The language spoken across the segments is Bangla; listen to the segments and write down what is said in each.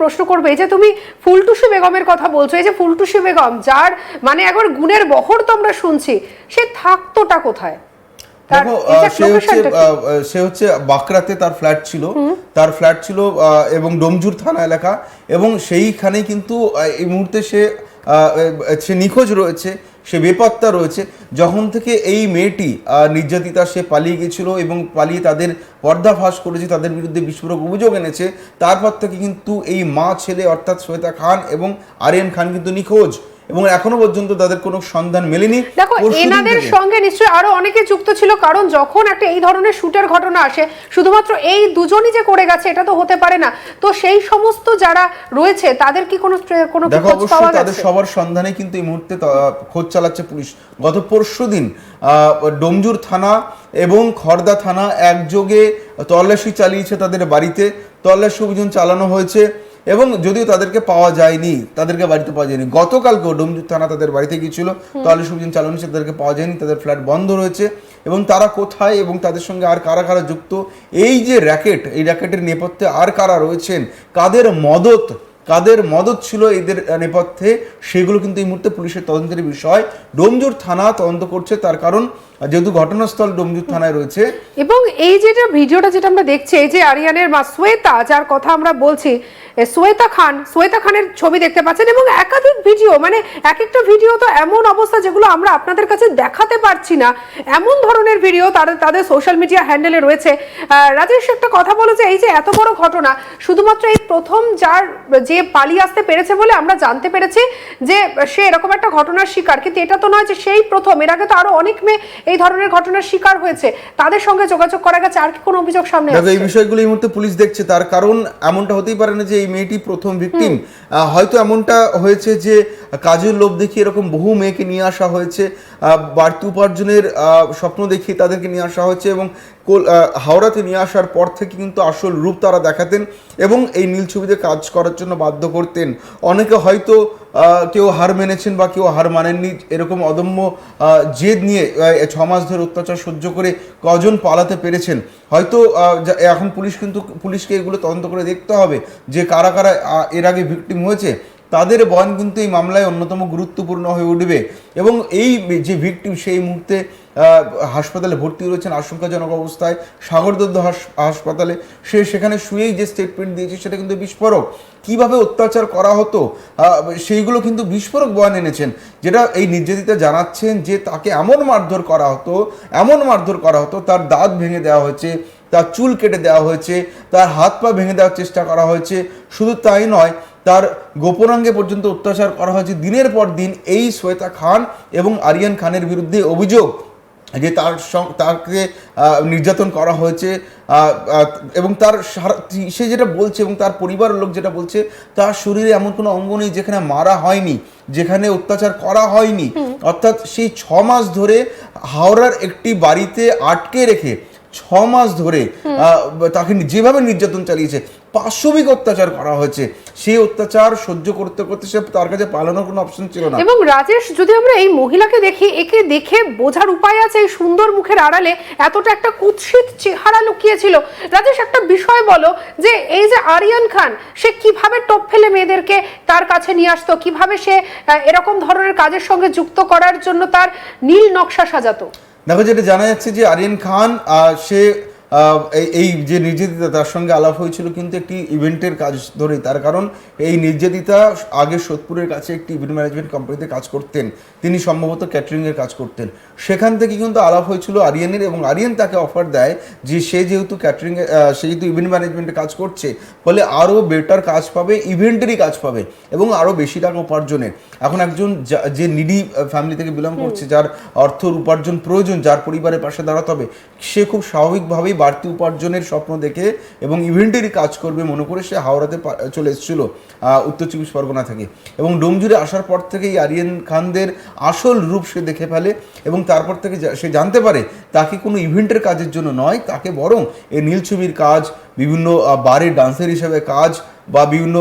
প্রশ্ন করবে এই যে তুমি ফুলটুসু বেগমের কথা বলছো এই যে ফুলটুসু বেগম যার মানে একবার গুণের বহর তো আমরা শুনছি সে থাকতোটা কোথায়? সে হচ্ছে বাঁকড়াতে তার ফ্ল্যাট ছিল। তার ফ্ল্যাট ছিল এবং ডোমজুর থানা এলাকা এবং সেইখানে কিন্তু এই মুহূর্তে সে সে নিখোঁজ রয়েছে। সে বেপত্তা রয়েছে। যখন থেকে এই মেয়েটি নির্যাতিতা সে পালিয়ে গেছিল এবং পালিয়ে তাদের পর্দাফাস করেছে, তাদের বিরুদ্ধে বিস্ফোরক অভিযোগ এনেছে, তারপর থেকে কিন্তু এই মা ছেলে অর্থাৎ শ্বেতা খান এবং আরিয়ান খান কিন্তু নিখোঁজ। এবং এখনও পর্যন্ত তাদের কোনো সন্ধান মেলেনি দেখো এনাদের সঙ্গে নিশ্চয়ই আরও অনেকে যুক্ত ছিল কারণ যখন একটা এই ধরনের শুটের ঘটনা আসে শুধুমাত্র এই দুজনই যে করে গেছে এটা তো হতে পারে না। তো সেই সমস্ত যারা রয়েছে তাদের কি কোনো কোনো দেখো খোঁজ পাওয়া অবশ্যই তাদের সবার সন্ধানে কিন্তু এই মুহূর্তে খোঁজ চালাচ্ছে পুলিশ। গত পরশু দিন ডোমজুর থানা এবং খড়দা থানা একযোগে তল্লাশি চালিয়েছে তাদের বাড়িতে। তল্লাশি অভিযান চালানো হয়েছে। এবং যদিও তাদেরকে পাওয়া যায়নি তাদেরকে বাড়িতে পাওয়া যায়নি গতকালকেও ডোমজুর থানা তাদের বাড়িতে গিয়েছিল তল্লাশি অভিযান চালানো তাদেরকে পাওয়া যায়নি তাদের ফ্ল্যাট বন্ধ রয়েছে এবং তারা কোথায় এবং তাদের সঙ্গে আর কারা কারা যুক্ত? এই যে র্যাকেট এই র্যাকেটের নেপথ্যে আর কারা রয়েছেন কাদের মদত কাদের মদত ছিল এদের নেপথ্যে সেগুলো কিন্তু এই মুহূর্তে পুলিশের তদন্তের বিষয়। ডোমজুর থানা তদন্ত করছে তার কারণ যেহেতু ঘটনাস্থল ডোমজুর থানায় রয়েছে, এবং এই যেটা ভিডিওটা যেটা আমরা দেখছি, এই যে আরিয়ানের মা শ্বেতা, যার কথা আমরা বলছি শ্বেতা খান, শ্বেতা খানের ছবি দেখতে পাচ্ছেন এবং একাধিক ভিডিও মানে এক একটা ভিডিও তো এমন অবস্থা যেগুলো আমরা আপনাদের কাছে দেখাতে পারছি না। এমন ধরনের ভিডিও তাদের তাদের সোশ্যাল মিডিয়া হ্যান্ডেলে রয়েছে। রাজেশ, একটা কথা বলো যে এই যে এত বড় ঘটনা, শুধুমাত্র এই প্রথম যার যে পালিয়ে আসতে পেরেছে বলে আমরা জানতে পেরেছি যে সে এরকম একটা ঘটনার শিকার, কিন্তু এটা তো নয় যে সেই প্রথম, এর আগে তো আরও অনেক মেয়ে এই ধরনের ঘটনার শিকার হয়েছে। তাদের সঙ্গে যোগাযোগ করা গেছে। আর কি কোনো অভিযোগ সামনে এই বিষয়গুলো এই মুহূর্তে পুলিশ দেখছে। তার কারণ এমনটা হতেই পারে না যে এই মেয়েটি প্রথম ভিকটিম হয়তো এমনটা হয়েছে যে কাজের লোভ দেখিয়ে এরকম বহু মেয়েকে নিয়ে আসা হয়েছে। বাড়তি উপার্জনের আহ, স্বপ্ন দেখিয়ে তাদেরকে নিয়ে আসা হয়েছে এবং হাওড়াতে নিয়ে আসার পর থেকে কিন্তু আসল রূপ তারা দেখাতেন এবং এই নীল ছবিতে কাজ করার জন্য বাধ্য করতেন। অনেকে হয়তো কেউ হার মেনেছেন বা কেউ হার মানেননি, এরকম অদম্য জেদ নিয়ে ছ মাস ধরে অত্যাচার সহ্য করে কজন পালাতে পেরেছেন? হয়তো এখন পুলিশ কিন্তু, পুলিশকে এগুলো তদন্ত করে দেখতে হবে যে কারা কারা এর আগে ভিকটিম হয়েছে। তাদের বয়ন কিন্তু এই মামলায় অন্যতম গুরুত্বপূর্ণ হয়ে উঠবে। এবং এই যে ভিকটিম, সেই মুহূর্তে হাসপাতালে ভর্তি রয়েছেন আশঙ্কাজনক অবস্থায় সাগরদত্ত হাস- হাসপাতালে সে সেখানে শুয়েই যে স্টেটমেন্ট দিয়েছে সেটা কিন্তু বিস্ফোরক। কীভাবে অত্যাচার করা হতো? সেইগুলো কিন্তু বিস্ফোরক বয়ান এনেছেন, যেটা এই নির্যাতিতা জানাচ্ছেন যে তাকে এমন মারধর করা হতো, এমন মারধর করা হতো, তার দাঁত ভেঙে দেওয়া হয়েছে, তার চুল কেটে দেওয়া হয়েছে, তার হাত পা ভেঙে দেওয়ার চেষ্টা করা হয়েছে। শুধু তাই নয়, তার গোপনাঙ্গে পর্যন্ত অত্যাচার করা হয়েছে। দিনের পর দিন এই শ্বেতা খান এবং আরিয়ান খানের বিরুদ্ধে অভিযোগ যে তার তাকে নির্যাতন করা হয়েছে এবং তার সে যেটা বলছে এবং তার পরিবারের লোক যেটা বলছে তার শরীরে এমন কোনো অঙ্গ নেই যেখানে মারা হয়নি যেখানে অত্যাচার করা হয়নি। অর্থাৎ সেই ছ মাস ধরে হাওড়ার একটি বাড়িতে আটকে রেখে ছ মাস ধরে তাকে যেভাবে নির্যাতন চালিয়েছে পাশবিক অত্যাচার করা হয়েছে। সেই অত্যাচার সহ্য করতে করতে সে তার কাছে পালানোর কোনো অপশন ছিল না। এবং রাজেশ যদি আমরা এই মহিলাকে দেখি একে দেখে বোঝার উপায় আছে এই সুন্দর মুখের আড়ালে এতটা একটা কুৎসিত চেহারা লুকিয়েছিল। রাজেশ একটা বিষয় বলো যে এই যে আরিয়ান খান সে কীভাবে টপ ফেলে মেয়েদেরকে তার কাছে নিয়ে আসতো? কীভাবে সে এরকম ধরনের কাজের সঙ্গে যুক্ত করার জন্য তার নীল নকশা সাজাতো? দেখো যেটা জানা যাচ্ছে যে আরিয়ান খান সে এই- যে নির্যাতিতা তার সঙ্গে আলাপ হয়েছিল কিন্তু একটি ইভেন্টের কাজ ধরেই। তার কারণ এই নির্যাতিতা আগে সোদপুরের কাছে একটি ইভেন্ট ম্যানেজমেন্ট কোম্পানিতে কাজ করতেন। তিনি সম্ভবত ক্যাটারিংয়ের কাজ করতেন। সেখান থেকে কিন্তু আলাপ হয়েছিল আরিয়ানের এবং আরিয়ান তাকে অফার দেয় যে সে যেহেতু ক্যাটারিং সে যেহেতু ইভেন্ট ম্যানেজমেন্টে কাজ করছে ফলে আরও বেটার কাজ পাবে ইভেন্টেরই কাজ পাবে এবং আরও বেশি টাকা উপার্জনের। এখন একজন যা- যে নিডি ফ্যামিলি থেকে বিলং করছে যার অর্থ উপার্জন প্রয়োজন যার পরিবারের পাশে দাঁড়াতে হবে সে খুব স্বাভাবিকভাবেই বাড়তি উপার্জনের স্বপ্ন দেখে এবং ইভেন্টেরই কাজ করবে মনে করে সে হাওড়াতে চলে এসেছিল উত্তর চব্বিশ পরগনা থেকে। এবং ডোমজুরে আসার পর থেকেই আরিয়ান খানদের আসল রূপ সে দেখে ফেলে এবং তারপর থেকে সে জানতে পারে তাকে কোনো ইভেন্টের কাজের জন্য নয়, তাকে বরং এই নীলছবির কাজ, বিভিন্ন বারে ডান্সার হিসাবে কাজ বা বিভিন্ন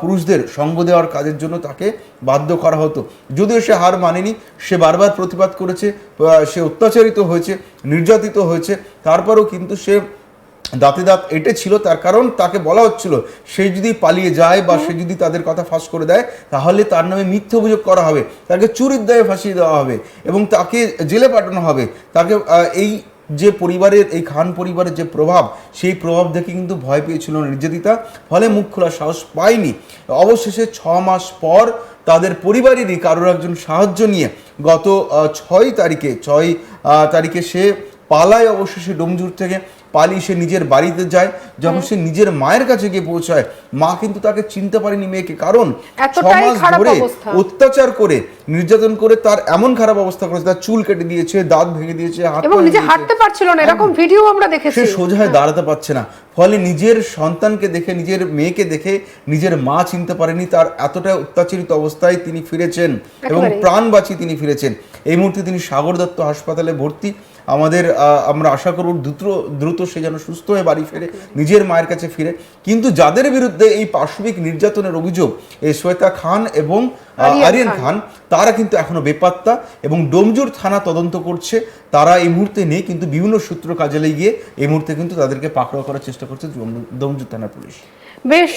পুরুষদের সঙ্গ দেওয়ার কাজের জন্য তাকে বাধ্য করা হতো। যদিও সে হার মানেনি, সে বারবার প্রতিবাদ করেছে সে অত্যাচারিত হয়েছে, নির্যাতিত হয়েছে, তারপরেও কিন্তু সে দাঁতে দাঁত এঁটে ছিল, তার কারণ তাকে বলা হচ্ছিল, সে যদি পালিয়ে যায় বা সে যদি তাদের কথা ফাঁস করে দেয়, তাহলে তার নামে মিথ্যে অভিযোগ করা হবে, তাকে চুরির দায়ে ফাঁসিয়ে দেওয়া হবে এবং তাকে জেলে পাঠানো হবে। তাকে এই যে পরিবারের, এই খান পরিবারের যে প্রভাব, সেই প্রভাব দেখে কিন্তু ভয় পেয়েছিল নির্যাতিতা। ফলে মুখ খোলার সাহস পায়নি। অবশেষে ছ মাস পর তাদের পরিবারেরই কারোর একজন সাহায্য নিয়ে গত ছয় তারিখে ছয় তারিখে সে পালায় অবশেষে ডোমজুর থেকে। পালিয়ে সে নিজের বাড়িতে যায় যখন সে নিজের মায়ের কাছে গিয়ে পৌঁছায় মা কিন্তু তাকে চিনতে পারেনি মেয়েকে কারণ খারাপ ধরে অত্যাচার করে নির্যাতন করে তার এমন খারাপ অবস্থা করেছে তার চুল কেটে দিয়েছে দাঁত ভেঙে দিয়েছে হাত এবং নিজে হাঁটতে পারছিল না এরকম ভিডিও আমরা দেখেছি। সে সোজা দাঁড়াতে পারছে না ফলে নিজের সন্তানকে দেখে নিজের মেয়েকে দেখে নিজের মা চিনতে পারেনি তার এতটা অত্যাচারিত অবস্থায় তিনি ফিরেছেন এবং প্রাণ বাঁচিয়ে তিনি ফিরেছেন। এই মুহূর্তে তিনি সাগর দত্ত হাসপাতালে ভর্তি। আমাদের আমরা আশা করব দ্রুত দ্রুত সে যেন সুস্থ হয়ে বাড়ি ফেরে নিজের মায়ের কাছে ফিরে। কিন্তু যাদের বিরুদ্ধে এই পাশবিক নির্যাতনের অভিযোগ এই শ্বেতা খান এবং আরিয়ান খান। তারা কিন্তু এখনও বেপাত্তা এবং ডোমজুর থানা তদন্ত করছে। তারা এই মুহূর্তে নেই কিন্তু বিভিন্ন সূত্র কাজে লাগিয়ে এই মুহূর্তে কিন্তু তাদেরকে পাকড়াও করার চেষ্টা করছে ডোম- ডোমজুর থানা পুলিশ। বেশ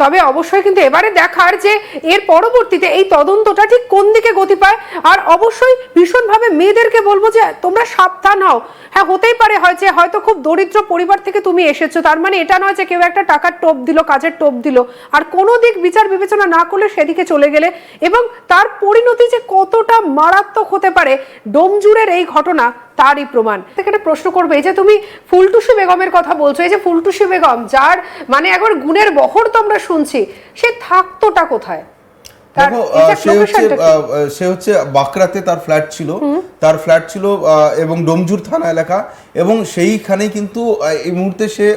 তবে অবশ্যই কিন্তু এবারে দেখার যে এর পরবর্তীতে এই তদন্তটা ঠিক কোন দিকে গতি পায়, আর অবশ্যই ভীষণভাবে মেয়েদেরকে বলব যে তোমরা সাবধান হও। হ্যাঁ হতেই পারে হয় যে হয়তো খুব দরিদ্র পরিবার থেকে তুমি এসেছ, তার মানে এটা নয় যে কেউ একটা টাকার টোপ দিল, কাজের টোপ দিল, আর কোনো দিক বিচার বিবেচনা না করলে সেদিকে চলে গেলে, এবং তার পরিণতি যে কতটা মারাত্মক হতে পারে ডোমজুরের এই ঘটনা তারই প্রমাণ। এখানে প্রশ্ন করবে এই যে তুমি ফুলটুসি বেগমের কথা বলছো এই যে ফুলটুসি বেগম যার মানে একবার গুণের বহর তো আমরা শুনছি সে থাকতোটা কোথায়? সে হচ্ছে সে হচ্ছে বাঁকড়াতে তার ফ্ল্যাট ছিল। তার ফ্ল্যাট ছিল এবং ডোমজুর থানা এলাকা এবং সেইখানেই কিন্তু এই মুহূর্তে সে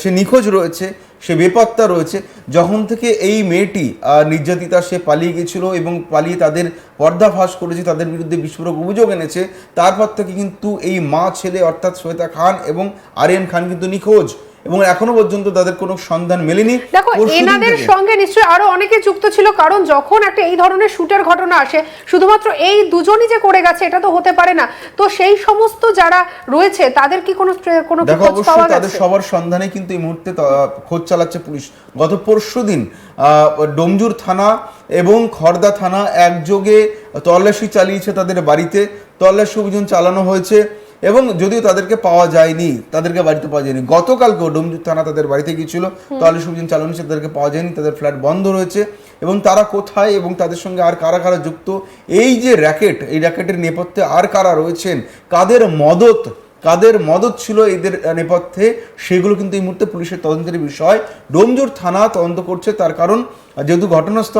সে নিখোঁজ রয়েছে। সে বেপাত্তা রয়েছে। যখন থেকে এই মেয়েটি নির্যাতিতা সে পালিয়ে গেছিল এবং পালিয়ে তাদের পর্দাভাস করেছে, তাদের বিরুদ্ধে বিস্ফোরক অভিযোগ এনেছে, তারপর থেকে কিন্তু এই মা ছেলে অর্থাৎ শ্বেতা খান এবং আরিয়ান খান কিন্তু নিখোঁজ। এবং এখনও পর্যন্ত তাদের কোনো সন্ধান মেলেনি দেখো এনাদের সঙ্গে নিশ্চয়ই আরও অনেকে যুক্ত ছিল কারণ যখন একটা এই ধরনের শুটের ঘটনা আসে শুধুমাত্র এই দুজনই যে করে গেছে এটা তো হতে পারে না। তো সেই সমস্ত যারা রয়েছে তাদের কি কোনো কোনো দেখো খোঁজ পাওয়া অবশ্যই তাদের সবার সন্ধানে কিন্তু এই মুহূর্তে খোঁজ চালাচ্ছে পুলিশ। গত পরশু দিন ডোমজুর থানা এবং খড়দা থানা একযোগে তল্লাশি চালিয়েছে তাদের বাড়িতে। তল্লাশি অভিযান চালানো হয়েছে। এবং যদিও তাদেরকে পাওয়া যায়নি তাদেরকে বাড়িতে পাওয়া যায়নি। গতকালকেও ডোমজুর থানা তাদের বাড়িতে গিয়েছিল। তল্লাশি অভিযান চালানো হয়েছে তাদেরকে পাওয়া যায়নি তাদের ফ্ল্যাট বন্ধ রয়েছে। এবং তারা কোথায় এবং তাদের সঙ্গে আর কারা কারা যুক্ত? এই যে র্যাকেট এই র্যাকেটের নেপথ্যে আর কারা রয়েছেন? কাদের মদত কাদের মদত ছিল এদের নেপথ্যে? সেগুলো কিন্তু এই মুহূর্তে পুলিশের তদন্তের বিষয়। ডোমজুর থানা তদন্ত করছে তার কারণ যেহেতু ঘটনাস্থল